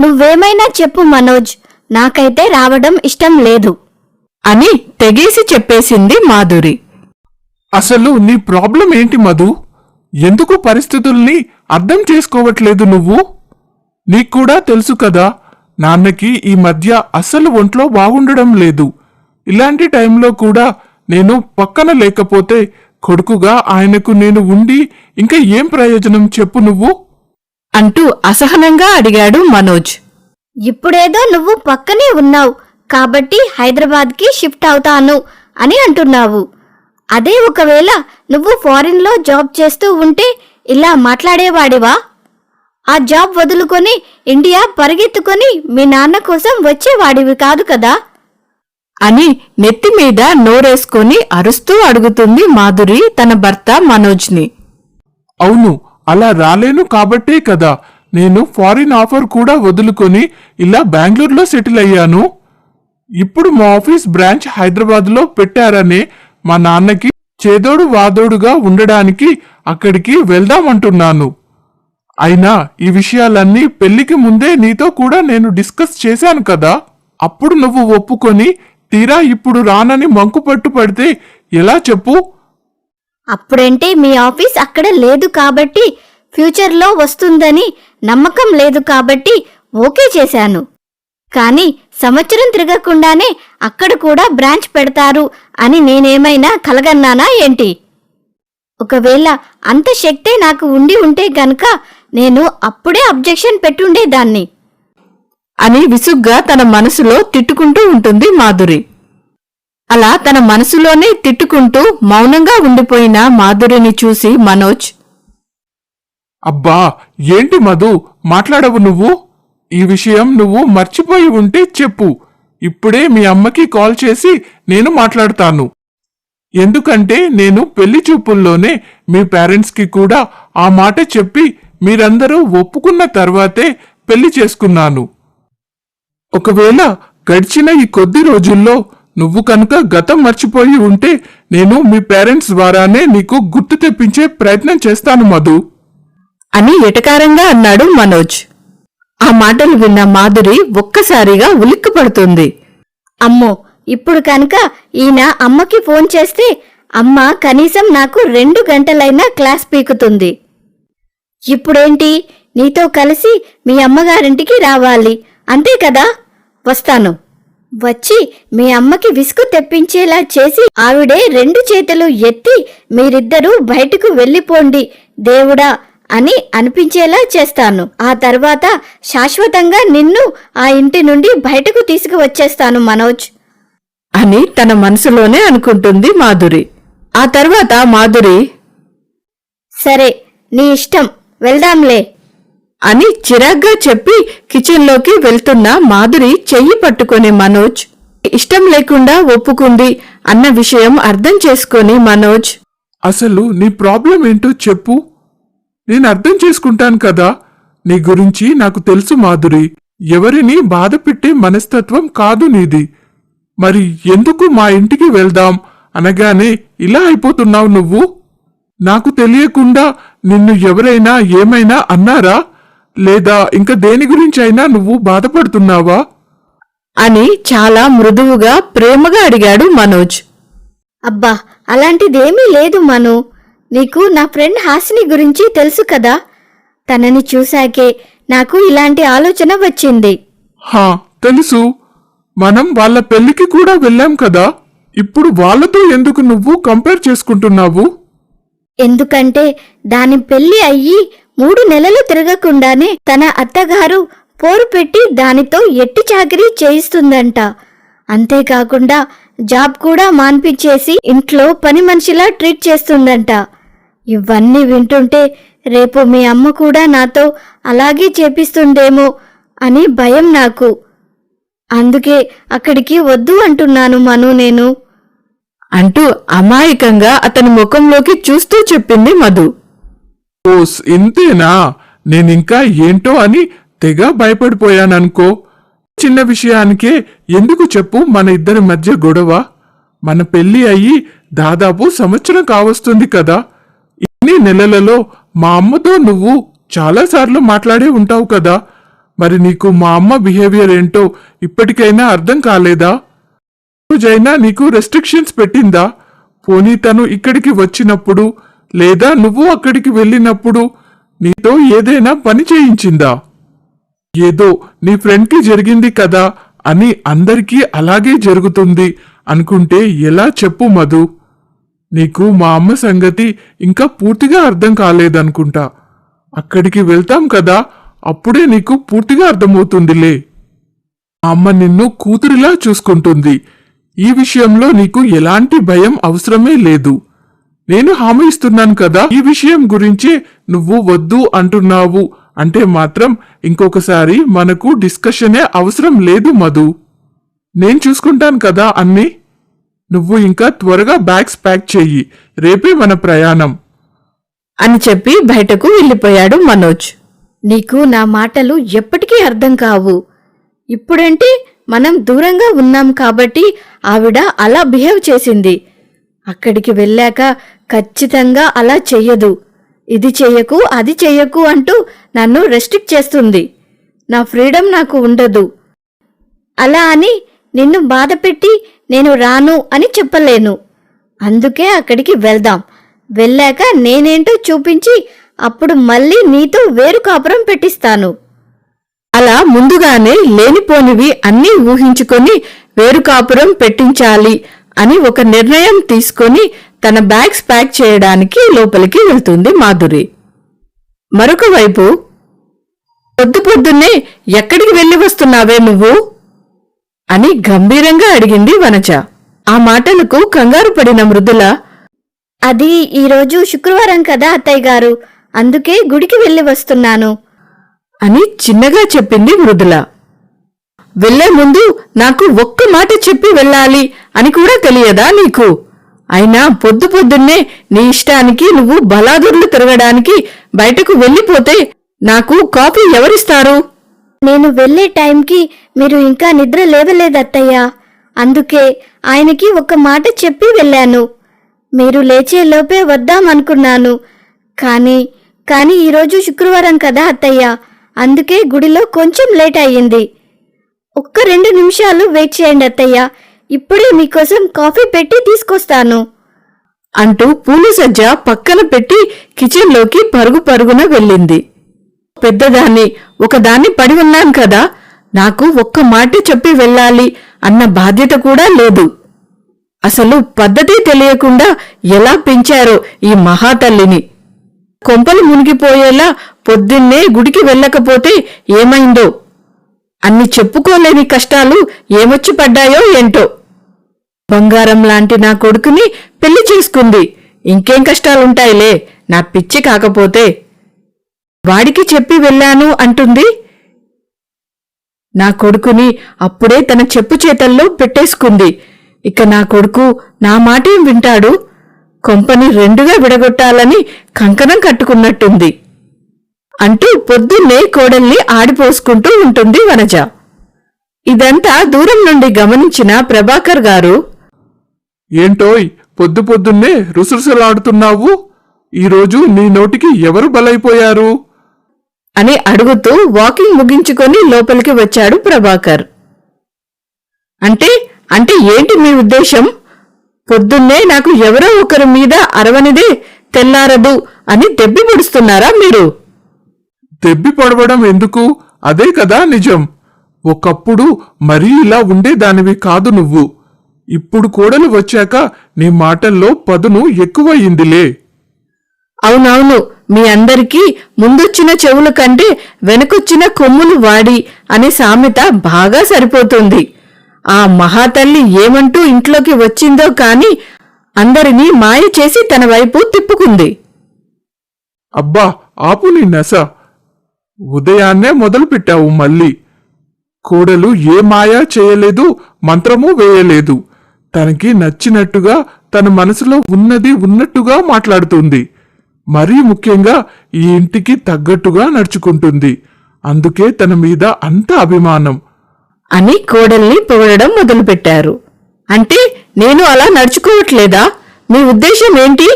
నువ్వేమైనా చెప్పు మనోజ్. నాకైతే రావడం ఇష్టం లేదు. అని తెగేసి చెప్పేసింది మాధురి. అసలు నీ ప్రాబ్లం ఏంటి మధు? ఎందుకు పరిస్థితుల్ని అర్థం చేసుకోవట్లేదు నువ్వు? నీకు కూడా తెలుసు కదా నాన్నకి ఈ మధ్య అస్సలు ఒంట్లో బాగుండడం లేదు. ఇలాంటి టైంలో కూడా నేను పక్కన లేకపోతే కొడుకుగా ఆయనకు నేను ఉండి ఇంకా ఏం ప్రయోజనం చెప్పు నువ్వు? అంటూ అసహనంగా అడిగాడు మనోజ్. ఇప్పుడేదో నువ్వు పక్కనే ఉన్నావు కాబట్టి హైదరాబాద్కి షిఫ్ట్ అవుతాను అని అంటున్నావు. అదే ఒకవేళ నువ్వు ఫారిన్లో జాబ్ చేస్తూ ఉంటే ఇలా మాట్లాడేవాడివా? ఆ జాబ్ వదులుకొని ఇండియా పరిగెత్తుకొని మీ నాన్న కోసం వచ్చేవాడివి కాదు కదా? అని నెత్తి మీద నోరేసుకొని అరుస్తూ అడుగుతుంది మాధురి తన భర్త మనోజ్ని. అవును అలా రాలేను కాబట్టే కదా నేను ఫారిన్ ఆఫర్ కూడా వదులుకొని ఇలా బెంగళూరులో సెటిల్ అయ్యాను. ఇప్పుడు మా ఆఫీస్ బ్రాంచ్ హైదరాబాద్లో పెట్టారనే మా నాన్నకి చేదోడు వాదోడుగా ఉండడానికి అక్కడికి వెళ్దామంటున్నాను అయినా ఈ విషయాలన్నీ పెళ్ళికి ముందే నీతో కూడా నేను డిస్కస్ చేశాను కదా. అప్పుడు నువ్వు ఒప్పుకొని తీరా ఇప్పుడు రానని మంకు పట్టు పడితే ఎలా చెప్పు? అప్పుడంటే మీ ఆఫీస్ అక్కడ లేదు కాబట్టి ఫ్యూచర్లో వస్తుందని నమ్మకం లేదు కాబట్టి ఓకే చేశాను. కానీ సంవత్సరం తిరగకుండానే అక్కడ కూడా బ్రాంచ్ పెడతారు అని నేనేమైనా కలగన్నానా ఏంటి? ఒకవేళ అంత శక్తే నాకు ఉండి ఉంటే గనక నేను అప్పుడే అబ్జెక్షన్ పెట్టుండేదాన్ని. అని విసుగ్గా తన మనసులో తిట్టుకుంటూ ఉంటుంది మాధురి. అలా తన మనసులోనే తిట్టుకుంటూ మౌనంగా ఉండిపోయిన మాధురిని చూసి మనోజ్ అబ్బా ఏంటి మధు? మాట్లాడవు నువ్వు? ఈ విషయం నువ్వు మర్చిపోయి ఉంటే చెప్పు. ఇప్పుడే మీ అమ్మకి కాల్ చేసి నేను మాట్లాడతాను. ఎందుకంటే నేను పెళ్ళి చూపుల్లోనే మీ పేరెంట్స్కి కూడా ఆ మాట చెప్పి మీరందరూ ఒప్పుకున్న తర్వాతే పెళ్ళి చేసుకున్నాను. ఒకవేళ గడిచిన ఈ కొద్ది రోజుల్లో నువ్వు కనుక గతం మర్చిపోయి ఉంటే నేను మీ పేరెంట్స్ ద్వారానే నీకు గుర్తు తెప్పించే ప్రయత్నం చేస్తాను మధు. అని ఎటకారంగా అన్నాడు మనోజ్. ఆ మాటలు విన్న మాధురి ఒక్కసారిగా ఉలిక్కిపడుతుంది. అమ్మో ఇప్పుడు కనుక ఈయన అమ్మకి ఫోన్ చేస్తే అమ్మ కనీసం నాకు రెండు గంటలైనా క్లాస్ పీకుతుంది. ఇప్పుడేంటి? నీతో కలిసి మీ అమ్మగారింటికి రావాలి. అంతే కదా? వస్తాను. వచ్చి మీ అమ్మకి విసుగు తెప్పించేలా చేసి ఆవిడే రెండు చేతులు ఎత్తి మీరిద్దరూ బయటకు వెళ్ళిపోండి దేవుడా అని అనిపించేలా చేస్తాను. ఆ తర్వాత శాశ్వతంగా నిన్ను ఆ ఇంటి నుండి బయటకు తీసుకువచ్చేస్తాను మనోజ్. అని తన మనసులోనే అనుకుంటుంది మాధురి. ఆ తర్వాత మాధురి సరే నీ ఇష్టం. వెళ్దాంలే. అని చిరాగ్గా చెప్పి కిచెన్లోకి వెళ్తున్న మాధురి చెయ్యి పట్టుకునే మనోజ్ ఇష్టం లేకుండా ఒప్పుకుంది అన్న విషయం అర్థం చేసుకొని మనోజ్ అసలు నీ ప్రాబ్లం ఏంటో చెప్పు. నేను అర్థం చేసుకుంటాను కదా. నీ గురించి నాకు తెలుసు మాధురి. ఎవరిని బాధ పెట్టే మనస్తత్వం కాదు నీది. మరి ఎందుకు మా ఇంటికి వెళ్దాం అనగానే ఇలా అయిపోతున్నావు నువ్వు? నాకు తెలియకుండా నిన్ను ఎవరైనా ఏమైనా అన్నారా? లేదా ఇంకా దేని గురించైనా నువ్వు బాధపడుతున్నావా? అని చాలా మృదువుగా ప్రేమగా అడిగాడు మనోజ్. అబ్బా అలాంటిదేమీ లేదు మను. నీకు నా ఫ్రెండ్ హాసిని గురించి తెలుసు కదా? తనని చూశాకే నాకు ఇలాంటి ఆలోచన వచ్చింది. హా తెలుసు. మనం వాళ్ళ పెళ్ళికి కూడా వెళ్ళాం కదా? ఇప్పుడు వాళ్ళతో ఎందుకు నువ్వు కంపేర్ చేసుకుంటున్నావు? ఎందుకంటే దాని పెళ్ళి అయ్యి మూడు నెలలు తిరగకుండానే తన అత్తగారు పోరు పెట్టి దానితో ఎట్టి చాకరీ చేయిస్తుందంట. అంతేకాకుండా జాబ్ కూడా మాన్పించేసి ఇంట్లో పని మనిషిలా ట్రీట్ చేస్తుందంట. ఇవన్నీ వింటుంటే రేపు మీ అమ్మ కూడా నాతో అలాగే చేపిస్తుందేమో అని భయం నాకు. అందుకే అక్కడికి వద్దు అంటున్నాను మను నేను. అంటూ అమాయకంగా అతని ముఖంలోకి చూస్తూ చెప్పింది మధు. ఓస్ ఇంతేనా? నేనింకా ఏంటో అని తెగ భయపడిపోయాననుకో. చిన్న విషయానికే ఎందుకు చెప్పు మన ఇద్దరి మధ్య గొడవ. మన పెళ్ళి అయ్యి దాదాపు సంవత్సరం కావస్తుంది కదా. ఇన్ని నెలలలో మా అమ్మతో నువ్వు చాలాసార్లు మాట్లాడే ఉంటావు కదా. మరి నీకు మా అమ్మ బిహేవియర్ ఏంటో ఇప్పటికైనా అర్థం కాలేదా? రోజైనా నీకు రెస్ట్రిక్షన్స్ పెట్టిందా? పోనీ తను ఇక్కడికి వచ్చినప్పుడు లేదా నువ్వు అక్కడికి వెళ్ళినప్పుడు నీతో ఏదైనా పని చేయించిందా? ఏదో నీ ఫ్రెండ్కి జరిగింది కదా అని అందరికీ అలాగే జరుగుతుంది అనుకుంటే ఎలా చెప్పు మధు? నీకు మా అమ్మ సంగతి ఇంకా పూర్తిగా అర్థం కాలేదనుకుంటా. అక్కడికి వెళ్తాం కదా అప్పుడే నీకు పూర్తిగా అర్థమవుతుందిలే. మా అమ్మ నిన్ను కూతురిలా చూసుకుంటుంది. ఈ విషయంలో నీకు ఎలాంటి భయం అవసరమే లేదు. నేను హామీ ఇస్తున్నాను కదా ఈ విషయం గురించి నువ్వు వద్దు అంటున్నావు. అంటే మాత్రం ఇంకొకసారి మనకు డిస్కషనే అవసరం లేదు మధు. నేను చూసుకుంటాను కదా అన్ని? నువ్వు ఇంకా త్వరగా బ్యాగ్స్ ప్యాక్ చెయ్యి రేపే మన ప్రయాణం. అని చెప్పి బయటకు వెళ్ళిపోయాడు మనోజ్. నీకు నా మాటలు ఎప్పటికీ అర్థం కావు. ఇప్పుడంటే మనం దూరంగా ఉన్నాం కాబట్టి ఆవిడ అలా బిహేవ్ చేసింది. అక్కడికి వెళ్ళాక ఖచ్చితంగా అలా చెయ్యదు. ఇది చెయ్యకు అది చెయ్యకు అంటూ నన్ను రెస్ట్రిక్ట్ చేస్తుంది. నా ఫ్రీడమ్ నాకు ఉండదు. అలా అని నిన్ను బాధపెట్టి నేను రాను అని చెప్పలేను. అందుకే అక్కడికి వెళ్దాం. వెళ్ళాక నేనేంటో చూపించి అప్పుడు మళ్ళీ నీతో వేరు కాపురం పెట్టిస్తాను. అలా ముందుగానే లేనిపోనివి అన్నీ ఊహించుకొని వేరు కాపురం పెట్టించాలి అని ఒక నిర్ణయం తీసుకొని తన బ్యాగ్స్ ప్యాక్ చేయడానికి లోపలికి వెళ్తుంది మాధురి. మరొక వైపు పొద్దు పొద్దున్నే ఎక్కడికి వెళ్ళి వస్తున్నావే నువ్వు? అని గంభీరంగా అడిగింది వనజ. ఆ మాటలకు కంగారు పడిన మృదుల అది ఈరోజు శుక్రవారం కదా అత్తయ్య గారు అందుకే గుడికి వెళ్ళి వస్తున్నాను. అని చిన్నగా చెప్పింది మృదుల. వెళ్ళే ముందు నాకు ఒక్క మాట చెప్పి వెళ్ళాలి అని కూడా తెలియదా నీకు? అయినా పొద్దు పొద్దున్నే నీ ఇష్టానికి నువ్వు బలాదుర్లు తిరగడానికి బయటకు వెళ్ళిపోతే నాకు కాఫీ ఎవరిస్తారు? నేను వెళ్ళే టైంకి మీరు ఇంకా నిద్ర లేవలేదు అత్తయ్య అందుకే ఆయనకి ఒక మాట చెప్పి వెళ్ళాను. మీరు లేచే లోపే వద్దామనుకున్నాను కానీ కానీ ఈరోజు శుక్రవారం కదా అత్తయ్య. అందుకే గుడిలో కొంచెం లేట్ అయ్యింది. ఒక్క రెండు నిమిషాలు వెయిట్ చేయండి అత్తయ్య. ఇప్పుడే మీకోసం కాఫీ పెట్టి తీసుకొస్తాను. అంటూ పూల సజ్జ పక్కన పెట్టి కిచెన్లోకి పరుగు పరుగున వెళ్ళింది. పెద్దదాన్ని ఒకదాన్ని పడి ఉన్నాను కదా నాకు ఒక్క మాట చెప్పి వెళ్ళాలి అన్న బాధ్యత కూడా లేదు. అసలు పద్ధతి తెలియకుండా ఎలా పెంచారో ఈ మహాతల్లిని. కొంపలు మునిగిపోయేలా పొద్దున్నే గుడికి వెళ్ళకపోతే ఏమైందో? అన్ని చెప్పుకోలేని కష్టాలు ఏమొచ్చి పడ్డాయో ఏంటో? బంగారం లాంటి నా కొడుకుని పెళ్ళి చేసుకుంది. ఇంకేం కష్టాలుంటాయిలే. నా పిచ్చి కాకపోతే. వాడికి చెప్పి వెళ్ళాను అంటుంది. నా కొడుకుని అప్పుడే తన చెప్పు చేతల్లో పెట్టేసుకుంది. ఇక నా కొడుకు నా మాటేం వింటాడు? కొంపని రెండుగా విడగొట్టాలని కంకణం కట్టుకున్నట్టుంది. అంటూ పొద్దున్నే కోడల్ని ఆడిపోసుకుంటూ ఉంటుంది వనజ. ఇదంతా దూరం నుండి గమనించిన ప్రభాకర్ గారు ఏంటోయ్ పొద్దు పొద్దున్నే రుసరుసలాడుతున్నావు? ఈరోజు నీ నోటికి ఎవరు బలైపోయారు? అని అడుగుతూ వాకింగ్ ముగించుకొని లోపలికి వచ్చాడు ప్రభాకర్. అంటే అంటే ఏంటి మీ ఉద్దేశం? పొద్దున్నే నాకు ఎవరో ఒకరి మీద అరవనిదే తెల్లారదు అని దెబ్బి పొడుస్తున్నారా మీరు? దెబ్బి పడవడం ఎందుకు? అదే కదా నిజం. ఒకప్పుడు మరీ ఇలా ఉండేదానివి కాదు నువ్వు. ఇప్పుడు కోడలు వచ్చాక నీ మాటల్లో పదును ఎక్కువయిందిలే అవునవును మీ అందరికీ ముందొచ్చిన చెవుల కంటే వెనకొచ్చిన కొమ్ములు వాడి అనే సామెత బాగా సరిపోతుంది. ఆ మహాతల్లి ఏమంటూ ఇంట్లోకి వచ్చిందో కాని అందరినీ మాయ చేసి తన వైపు తిప్పుకుంది. అబ్బా ఆపు నీ నెస. ఉదయాన్నే మొదలు పెట్టావు మళ్ళీ. కోడలు ఏ మాయా చేయలేదు మంత్రమూ వేయలేదు. తనకి నచ్చినట్టుగా తన మనసులో ఉన్నది ఉన్నట్టుగా మాట్లాడుతుంది. మరీ ముఖ్యంగా ఈ ఇంటికి తగ్గట్టుగా నడుచుకుంటుంది. అందుకే తన మీద అంత అభిమానం. అని కోడల్ని పొగడడం మొదలుపెట్టారు. అంటే నేను అలా నడుచుకోవట్లేదా? మీ ఉద్దేశం ఏంటి?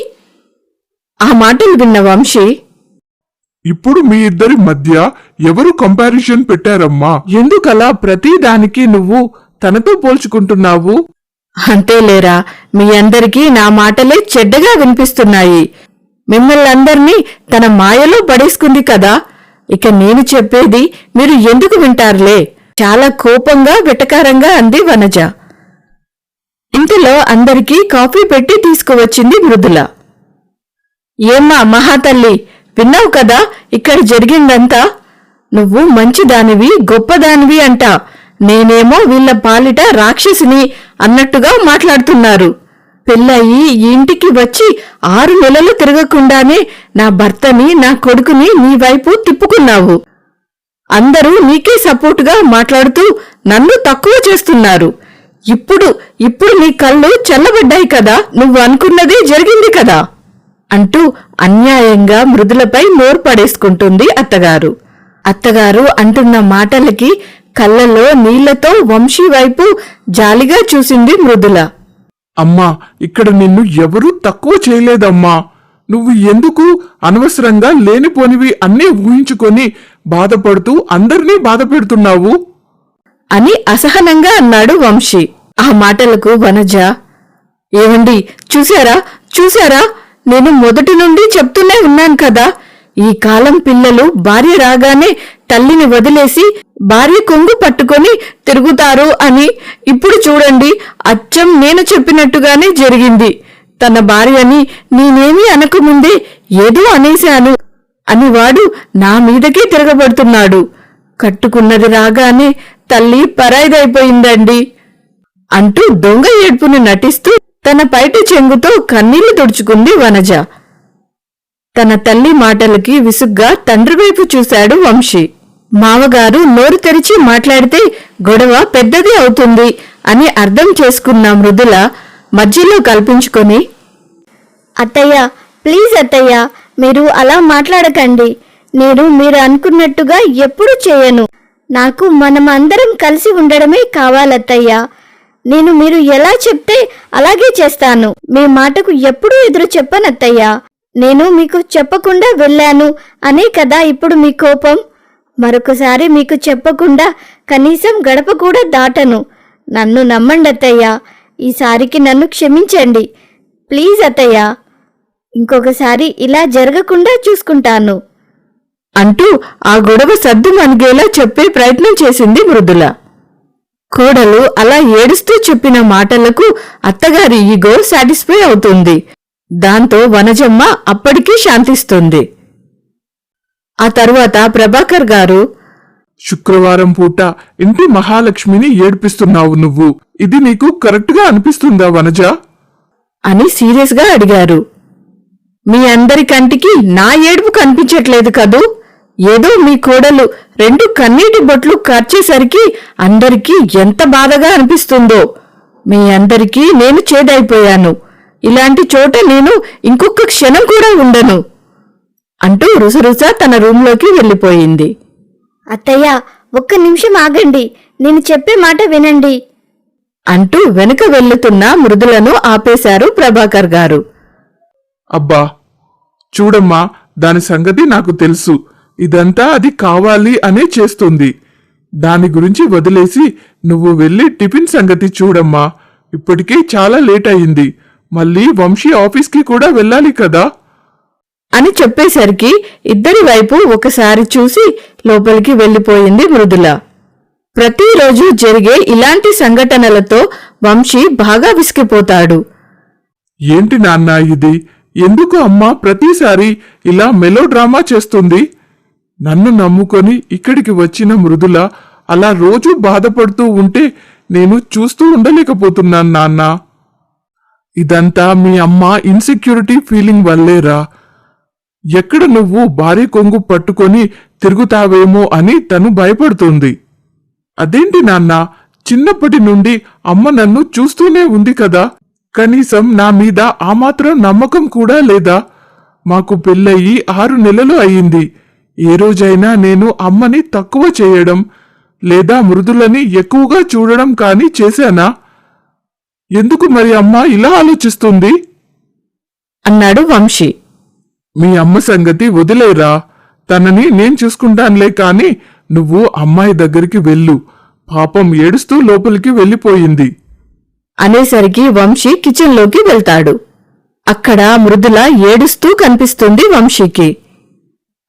ఆ మాటలు విన్న వంశీ. ఇప్పుడు మీ ఇద్దరి మధ్య ఎవరు కంపారిజన్ పెట్టారమ్మా? ఎందుకలా ప్రతి దానికి నువ్వు తనతో పోల్చుకుంటున్నావు? అంతేలేరా మీ అందరికీ నా మాటలే చెడ్డగా వినిపిస్తున్నాయి. మిమ్మల్ని అందరినీ తన మాయలో పడేసుకుంది కదా. ఇక నేను చెప్పేది మీరు ఎందుకు వింటారులే? చాలా కోపంగా వెటకారంగా అంది వనజ. ఇంతలో అందరికీ కాఫీ పెట్టి తీసుకువచ్చింది మృదుల. ఏమ్మా మహాతల్లి విన్నావు కదా ఇక్కడ జరిగిందంతా? నువ్వు మంచిదానివి గొప్పదానివి అంట. నేనేమో వీళ్ళ పాలిట రాక్షసిని అన్నట్టుగా మాట్లాడుతున్నారు. పెళ్ళయి ఇంటికి వచ్చి ఆరు నెలలు తిరగకుండానే నా భర్తని నా కొడుకుని నీ వైపు తిప్పుకున్నావు. అందరూ నీకే సపోర్టుగా మాట్లాడుతూ నన్ను తక్కువ చేస్తున్నారు. ఇప్పుడు ఇప్పుడు నీ కళ్ళు చల్లబడ్డాయి కదా నువ్వు అనుకున్నదే జరిగింది కదా? అంటూ అన్యాయంగా మృదులపై నోరు పడేసుకుంటుంది అత్తగారు. అత్తగారు అంటున్న మాటలకి కళ్ళలో నీళ్ళతో వంశీ వైపు జాలిగా చూసింది మృదుల. అమ్మా ఇక్కడ నిన్ను ఎవరూ తక్కువ చేయలేదమ్మా. నువ్వు ఎందుకు అనవసరంగా లేనిపోనివి అన్నీ ఊహించుకొని బాధపడుతూ అందరినీ బాధ పెడుతున్నావు అని అసహనంగా అన్నాడు వంశీ. ఆ మాటలకు వనజ ఏమండి చూశారా? చూశారా? నేను మొదటి నుండి చెప్తూనే ఉన్నాను కదా. ఈ కాలం పిల్లలు భార్య రాగానే తల్లిని వదిలేసి భార్య కొంగు పట్టుకొని తిరుగుతారు అని ఇప్పుడు చూడండి అచ్చం నేను చెప్పినట్టుగానే జరిగింది. తన భార్యని నేనేమీ అనకముందే ఏదో అనేశాను అని వాడు నా మీదకే తిరగబడుతున్నాడు. కట్టుకున్నది రాగానే తల్లి పరాయిదైపోయిందండి. అంటూ దొంగ ఏడ్పుని నటిస్తూ తన పైట చెంగుతో కన్నీళ్ళు తుడుచుకుంది వనజ. తన తల్లి మాటలకి విసుగ్గా తండ్రి వైపు చూశాడు వంశీ. మావగారు నోరు తెరిచి మాట్లాడితే గొడవ పెద్దది అవుతుంది అని అర్థం చేసుకున్న మృదుల మధ్యలో కల్పించుకొని అత్తయ్య ప్లీజ్ అత్తయ్య మీరు అలా మాట్లాడకండి. నేను మీరు అనుకున్నట్టుగా ఎప్పుడు చేయను. నాకు మనం అందరం కలిసి ఉండడమే కావాలత్తయ్య. నేను మీరు ఎలా చెప్తే అలాగే చేస్తాను. మీ మాటకు ఎప్పుడూ ఎదురు చెప్పనత్తయ్య. నేను మీకు చెప్పకుండా వెళ్ళాను అనే కదా ఇప్పుడు మీ కోపం? మరొకసారి మీకు చెప్పకుండా కనీసం గడప కూడా దాటను. నన్ను నమ్మండి అత్తయ్య. ఈసారికి నన్ను క్షమించండి. ప్లీజ్ అత్తయ్య. ఇంకొకసారి ఇలా జరగకుండా చూసుకుంటాను. అంటూ ఆ గొడవ సద్దు మనిగేలా చెప్పే ప్రయత్నం చేసింది మృదుల. కోడలు అలా ఏడుస్తూ చెప్పిన మాటలకు అత్తగారి ఈగో సాటిస్ఫై అవుతుంది. దాంతో వనజమ్మ అప్పటికీ శాంతిస్తుంది. ఆ తరువాత ప్రభాకర్ గారు శుక్రవారం పూట ఇంటి మహాలక్ష్మిని ఏడ్పిస్తున్నావు నువ్వు. ఇది నీకు కరెక్ట్గా అనిపిస్తుందా వనజ? అని సీరియస్గా అడిగారు. మీ అందరి కంటికి నా ఏడుపు కనిపించట్లేదు కదూ? ఏదో మీ కోడలు రెండు కన్నీటి బొట్లు కార్చేసరికి అందరికీ ఎంత బాధగా అనిపిస్తుందో. మీ అందరికీ నేను చేదైపోయాను. ఇలాంటి చోట నేను ఇంకొక క్షణం కూడా ఉండను అంటూ రుసరుస తన రూంలోకి వెళ్ళిపోయింది. అత్తయ్య ఒక్క నిమిషం ఆగండి. నేను చెప్పే మాట వినండి. అంటూ వెనుక వెళ్ళుతున్న మృదులను ఆపేశారు ప్రభాకర్ గారు. అబ్బా చూడమ్మా దాని సంగతి నాకు తెలుసు. ఇదంతా అది కావాలి అనే చేస్తుంది. దాని గురించి వదిలేసి నువ్వు వెళ్ళి టిఫిన్ సంగతి చూడమ్మా. ఇప్పటికే చాలా లేట్ అయింది. మళ్ళీ వంశీ ఆఫీస్కి కూడా వెళ్ళాలి కదా? అని చెప్పేసరికి ఇద్దరి వైపు ఒకసారి చూసి లోపలికి వెళ్ళిపోయింది మృదుల. ప్రతిరోజు జరిగే ఇలాంటి సంఘటనలతో వంశీ బాగా విసిగిపోతాడు. ఏంటి నాన్న ఇది? ఎందుకు అమ్మ ప్రతిసారి ఇలా మెలో డ్రామా చేస్తుంది? నన్ను నమ్ముకొని ఇక్కడికి వచ్చిన మృదుల అలా రోజు బాధపడుతూ ఉంటే నేను చూస్తూ ఉండలేకపోతున్నాను నాన్న. ఇదంతా మీ అమ్మ ఇన్సెక్యూరిటీ ఫీలింగ్ వల్లేరా? ఎక్కడ నువ్వు భారీ కొంగు పట్టుకొని తిరుగుతావేమో అని తను భయపడుతుంది. అదేంటి నాన్న? చిన్నప్పటి నుండి అమ్మ నన్ను చూస్తూనే ఉంది కదా? కనీసం నా మీద ఆ మాత్రం నమ్మకం కూడా లేదా? మాకు పెళ్ళయి ఆరు నెలలు అయింది ఏ రోజైనా నేను అమ్మని తక్కువ చేయడం లేదా మృదులని ఎక్కువగా చూడడం కానీ చేశానా? ఎందుకు మరి అమ్మ ఇలా ఆలోచిస్తుంది? అన్నాడు వంశీ. మీ అమ్మ సంగతి వదిలేరా? తనని నేను చూసుకుంటానులే కాని నువ్వు అమ్మాయి దగ్గరికి వెళ్ళు. పాపం ఏడుస్తూ లోపలికి వెళ్ళిపోయింది. అనేసరికి వంశీ కిచెన్లోకి వెళ్తాడు. అక్కడ మృదుల ఏడుస్తూ కనిపిస్తుంది వంశీకి.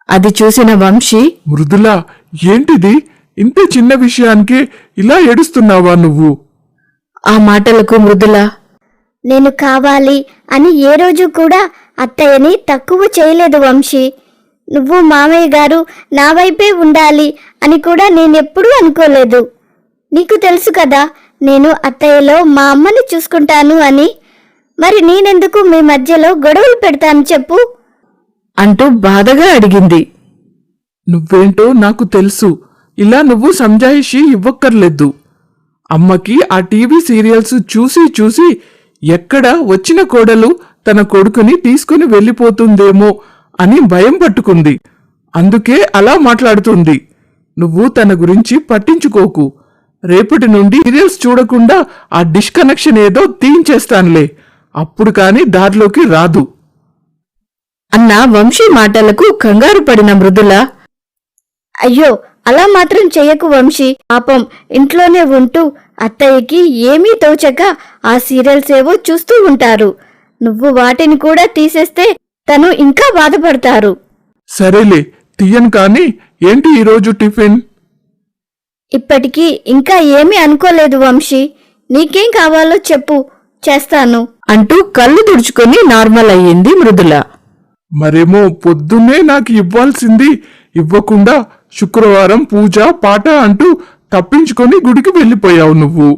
అది చూసిన వంశీ మృదుల ఏంటిది? ఇంత చిన్న విషయానికి ఇలా ఏడుస్తున్నావా నువ్వు? ఆ మాటలకు మృదుల. నేను కావాలి అని ఏ రోజు కూడా అత్తయ్యని తక్కువ చేయలేదు వంశీ. నువ్వు మామయ్య గారు నా వైపే ఉండాలి అని కూడా నేనెప్పుడూ అనుకోలేదు. నీకు తెలుసు కదా నేను అత్తయ్యలో మా అమ్మని చూసుకుంటాను అని. మరి నేనెందుకు మీ మధ్యలో గొడవలు పెడతాను చెప్పు. అంటూ బాధగా అడిగింది. నువ్వేంటో నాకు తెలుసు. ఇలా నువ్వు సంజాయిషి ఇవ్వక్కర్లేదు. అమ్మకి ఆ టీవీ సీరియల్స్ చూసి చూసి ఎక్కడ వచ్చిన కోడలు తన కొడుకుని తీసుకుని వెళ్ళిపోతుందేమో అని భయం పట్టుకుంది. అందుకే అలా మాట్లాడుతుంది. నువ్వు తన గురించి పట్టించుకోకు. రేపటి నుండి సీరియల్స్ చూడకుండా ఆ డిస్కనెక్షన్ ఏదో తీయించేస్తానులే. అప్పుడు కాని దారిలోకి రాదు. అన్న వంశీ మాటలకు కంగారు పడిన మృదుల అయ్యో అలా మాత్రం చెయ్యకు వంశీ. పాపం ఇంట్లోనే ఉంటూ అత్తయ్యకి ఏమీ తోచక ఆ సీరియల్స్ ఏవో చూస్తూ ఉంటారు. నువ్వు వాటిని కూడా తీసేస్తే తను ఇంకా బాధపడతారు. సరేలే తీయను కాని ఏంటి ఈరోజు టిఫిన్? ఇప్పటికీ ఇంకా ఏమీ అనుకోలేదు వంశీ. నీకేం కావాలో చెప్పు చేస్తాను. అంటూ కళ్ళు తుడుచుకొని నార్మల్ అయ్యింది మృదుల. మరేమో పొద్దున్నే నాకు ఇవ్వాల్సింది ఇవ్వకుండా శుక్రవారం పూజ పాట అంటూ తప్పించుకొని గుడికి వెళ్ళిపోయావు నువ్వు.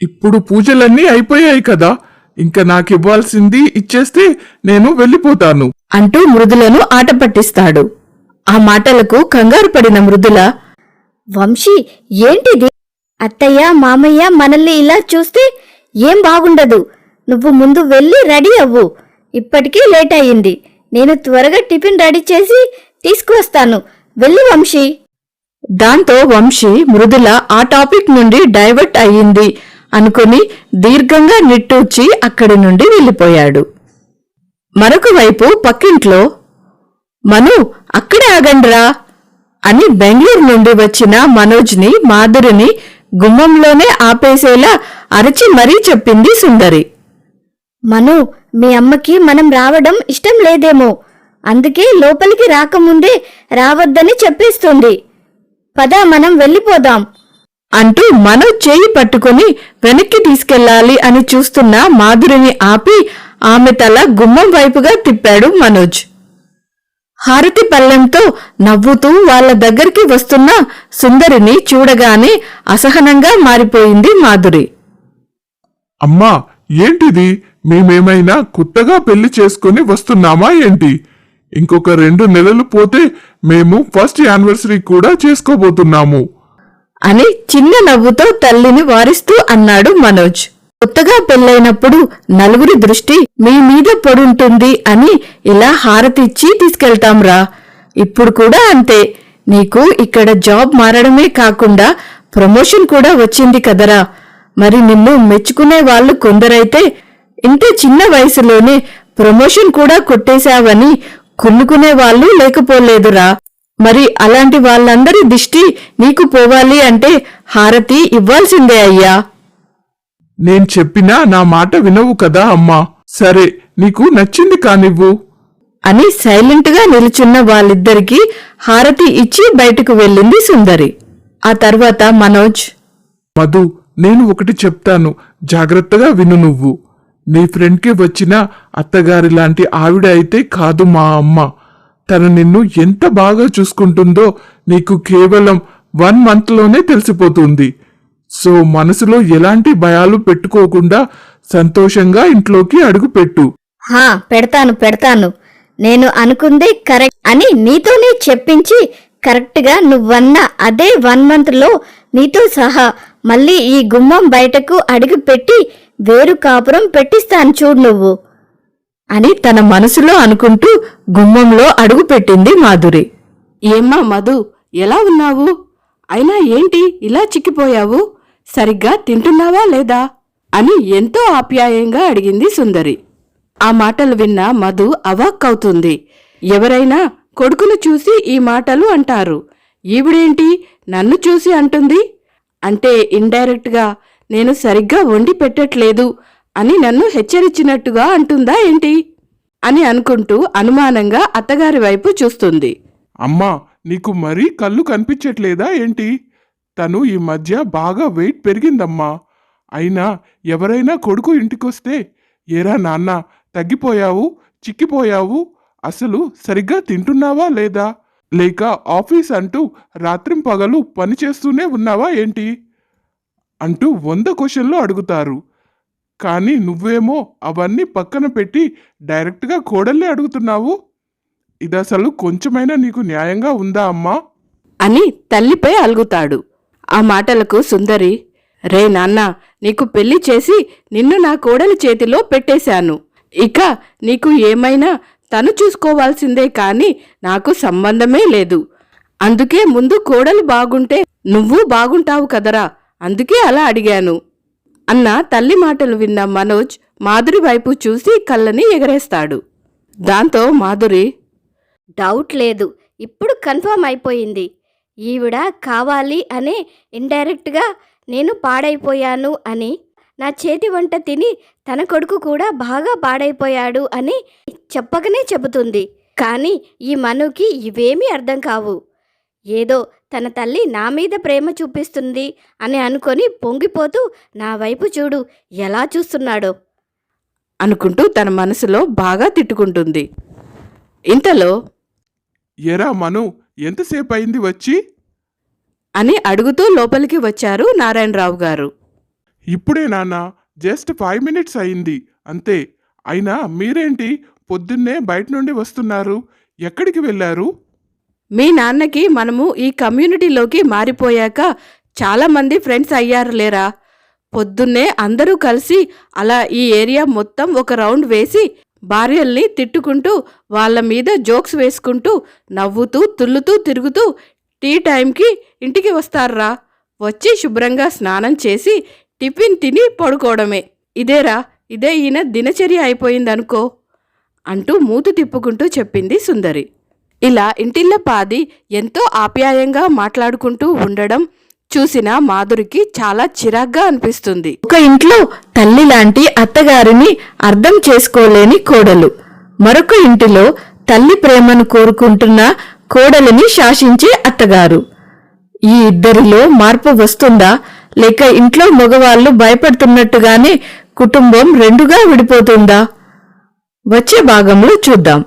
ఇప్పుడు పూజలన్నీ అయిపోయాయి కదా. ఇంకా నాకు ఇవ్వాల్సింది ఇచ్చేస్తే నేను వెళ్ళిపోతాను. అంటూ మృదులను ఆట పట్టిస్తాడు. ఆ మాటలకు కంగారు పడిన మృదుల వంశీ ఏంటిది? అత్తయ్య మామయ్య మనల్ని ఇలా చూస్తే ఏం బాగుండదు. నువ్వు ముందు వెళ్ళి రెడీ అవ్వు. ఇప్పటికీ లేట్ అయ్యింది. నేను త్వరగా టిఫిన్ రెడీ చేసి తీసుకువస్తాను. వెళ్ళి వంశీ. దాంతో వంశీ మృదుల ఆ టాపిక్ నుండి డైవర్ట్ అయ్యింది. అనుకుని దీర్ఘంగా నిట్టూర్చి అక్కడి నుండి వెళ్ళిపోయాడు. మరొక వైపు పక్కింట్లో మను అక్కడే ఆగండ్రా అని బెంగళూరు నుండి వచ్చిన మనోజ్ని మాధురిని గుమ్మంలోనే ఆపేసేలా అరచి మరీ చెప్పింది సుందరి. మను మీ అమ్మకి మనం రావడం ఇష్టం లేదేమో. అందుకే లోపలికి రాకముందే రావద్దని చెప్పేస్తుంది. పద మనం వెళ్ళిపోదాం. అంటూ మనోజ్ చేయి పట్టుకుని వెనక్కి తీసుకెళ్ళాలి అని చూస్తున్న మాధురిని ఆపి ఆమె తల గుమ్మం వైపుగా తిప్పాడు మనోజ్. హారతి పల్లెంతో నవ్వుతూ వాళ్ళ దగ్గరికి వస్తున్న సుందరిని చూడగానే అసహనంగా మారిపోయింది మాధురి. అమ్మా ఏంటిది? మేమేమైనా కొత్తగా పెళ్ళి చేసుకుని వస్తున్నామా ఏంటి? ఇంకొక రెండు నెలలు పోతే మేము ఫస్ట్ యానివర్సరీ కూడా చేసుకోబోతున్నాము. అని చిన్న నవ్వుతో తల్లిని వారిస్తూ అన్నాడు మనోజ్. కొత్తగా పెళ్ళైనప్పుడు నలుగురి దృష్టి మీ మీద పడుంటుంది అని ఇలా హారతిచ్చి తీసుకెళ్తాంరా. ఇప్పుడు కూడా అంతే. నీకు ఇక్కడ జాబ్ మారడమే కాకుండా ప్రమోషన్ కూడా వచ్చింది కదరా. మరి నిన్ను మెచ్చుకునే వాళ్ళు కొందరైతే ఇంత చిన్న వయసులోనే ప్రమోషన్ కూడా కొట్టేశావని కుళ్ళుకునే వాళ్ళు లేకపోలేదురా. మరి అలాంటి వాళ్ళందరి దిష్టి నీకు పోవాలి అంటే హారతి ఇవ్వాల్సిందే అయ్యా. నేను చెప్పినా నా మాట వినవు కదా అమ్మా. సరే నీకు నచ్చింది కానివ్వు. అని సైలెంట్గా నిలుచున్న వాళ్ళిద్దరికీ హారతి ఇచ్చి బయటకు వెళ్ళింది సుందరి. ఆ తర్వాత మనోజ్. మధు నేను ఒకటి చెప్తాను. జాగ్రత్తగా విను నువ్వు. నీ ఫ్రెండ్కి వచ్చిన అత్తగారి లాంటి ఆవిడ అయితే కాదు మా అమ్మ. తను నిన్ను ఎంత బాగా చూసుకుంటుందో నీకు కేవలం వన్ మంత్లోనే తెలిసిపోతుంది. సో మనసులో ఎలాంటి భయాలు పెట్టుకోకుండా సంతోషంగా ఇంట్లోకి అడుగుపెట్టు. హా పెడతాను పెడతాను. నేను అనుకుందే కరెక్ట్ అని నీతోనే చెప్పించి కరెక్ట్గా నువ్వన్న అదే వన్ మంత్లో నీతో సహా మళ్ళీ ఈ గుమ్మం బయటకు అడుగు పెట్టి వేరు కాపురం పెట్టిస్తాను చూడు నువ్వు అని తన మనసులో అనుకుంటూ గుమ్మంలో అడుగుపెట్టింది మాధురి. ఏమ్మా మధు ఎలా ఉన్నావు? అయినా ఏంటి ఇలా చిక్కిపోయావు? సరిగ్గా తింటున్నావా లేదా? అని ఎంతో ఆప్యాయంగా అడిగింది సుందరి. ఆ మాటలు విన్న మధు అవాక్కవుతుంది. ఎవరైనా కొడుకును చూసి ఈ మాటలు అంటారు. ఈవిడేంటి నన్ను చూసి అంటుంది? అంటే ఇండైరెక్ట్గా నేను సరిగ్గా వండి పెట్టట్లేదు అని నన్ను హెచ్చరించినట్టుగా అంటుందా ఏంటి? అని అనుకుంటూ అనుమానంగా అత్తగారి వైపు చూస్తుంది. అమ్మా నీకు మరీ కళ్ళు కనిపించట్లేదా ఏంటి? తను ఈ మధ్య బాగా వెయిట్ పెరిగిందమ్మా. అయినా ఎవరైనా కొడుకు ఇంటికొస్తే ఏరా నాన్న తగ్గిపోయావు చిక్కిపోయావు అసలు సరిగ్గా తింటున్నావా లేదా? లేక ఆఫీస్ అంటూ రాత్రింపగలు పని చేస్తూనే ఉన్నావా ఏంటి? అంటూ వంద క్వశ్చన్లు అడుగుతారు. కానీ నువ్వేమో అవన్నీ పక్కన పెట్టి డైరెక్ట్గా కోడల్ని అడుగుతున్నావు. ఇది అసలు కొంచెమైనా నీకు న్యాయంగా ఉందా అమ్మా? అని తల్లిపై అలుగుతాడు. ఆ మాటలకు సుందరి రే నాన్న నీకు పెళ్ళి చేసి నిన్ను నా కోడలి చేతిలో పెట్టేశాను. ఇక నీకు ఏమైనా తను చూసుకోవాల్సిందే కాని నాకు సంబంధమే లేదు. అందుకే ముందు కోడలు బాగుంటే నువ్వు బాగుంటావు కదరా. అందుకే అలా అడిగాను. అన్న తల్లి మాటలు విన్న మనోజ్ మాధురి వైపు చూసి కళ్ళని ఎగరేస్తాడు. దాంతో మాధురి డౌట్ లేదు. ఇప్పుడు కన్ఫర్మ్ అయిపోయింది. ఈవిడ కావాలి అనే ఇండైరెక్ట్గా నేను పాడైపోయాను అని నా చేతి వంట తిని తన కొడుకు కూడా బాగా పాడైపోయాడు అని చెప్పకనే చెబుతుంది. కానీ ఈ మనుకి ఇవేమీ అర్థం కావు. ఏదో తన తల్లి నా మీద ప్రేమ చూపిస్తుంది అని అనుకొని పొంగిపోతూ నా వైపు చూడు ఎలా చూస్తున్నాడో అనుకుంటూ తన మనసులో బాగా తిట్టుకుంటుంది. ఇంతలో ఎరా మను ఎంతసేపు అయింది వచ్చి? అని అడుగుతూ లోపలికి వచ్చారు నారాయణరావు గారు. ఇప్పుడే నాన్న జస్ట్ ఫైవ్ మినిట్స్ అయింది అంతే. అయినా మీరేంటి పొద్దున్నే బయట నుండి వస్తున్నారు? ఎక్కడికి వెళ్ళారు? మీ నాన్నకి మనము ఈ కమ్యూనిటీలోకి మారిపోయాక చాలామంది ఫ్రెండ్స్ అయ్యారు లేరా? పొద్దున్నే అందరూ కలిసి అలా ఈ ఏరియా మొత్తం ఒక రౌండ్ వేసి భార్యల్ని తిట్టుకుంటూ వాళ్ళ మీద జోక్స్ వేసుకుంటూ నవ్వుతూ తుల్లుతూ తిరుగుతూ టీ టైంకి ఇంటికి వస్తారా? వచ్చి శుభ్రంగా స్నానం చేసి టిఫిన్ తిని పడుకోవడమే. ఇదేరా ఇదే ఈయన దినచర్య అయిపోయిందనుకో అంటూ మూతు తిప్పుకుంటూ చెప్పింది సుందరి. ఇలా ఇంటిల్లో పాది ఎంతో ఆప్యాయంగా మాట్లాడుకుంటూ ఉండడం చూసిన మాధురికి చాలా చిరాగ్గా అనిపిస్తుంది. ఒక ఇంట్లో తల్లి లాంటి అత్తగారిని అర్థం చేసుకోలేని కోడలు. మరొక ఇంటిలో తల్లి ప్రేమను కోరుకుంటున్న కోడలిని శాసించే అత్తగారు. ఈ ఇద్దరిలో మార్పు వస్తుందా? లేక ఇంట్లో మగవాళ్ళు భయపడుతున్నట్టుగానే కుటుంబం రెండుగా విడిపోతుందా? వచ్చే భాగంలో చూద్దాం.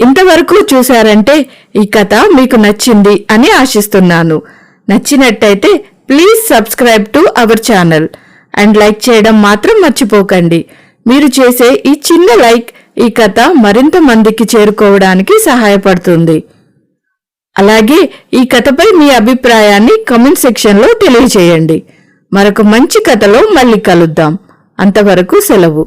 ఇంతవరకు చూశారంటే ఈ కథ మీకు నచ్చింది అని ఆశిస్తున్నాను. నచ్చినట్టయితే please subscribe to our channel and like చేయడం మాత్రం మర్చిపోకండి. మీరు చేసే ఈ చిన్న లైక్ ఈ కథ మరింత మందికి చేరుకోవడానికి సహాయపడుతుంది. అలాగే ఈ కథపై మీ అభిప్రాయాన్ని కమెంట్ సెక్షన్లో తెలియజేయండి. మరొక మంచి కథలో మళ్ళీ కలుద్దాం. అంతవరకు సెలవు.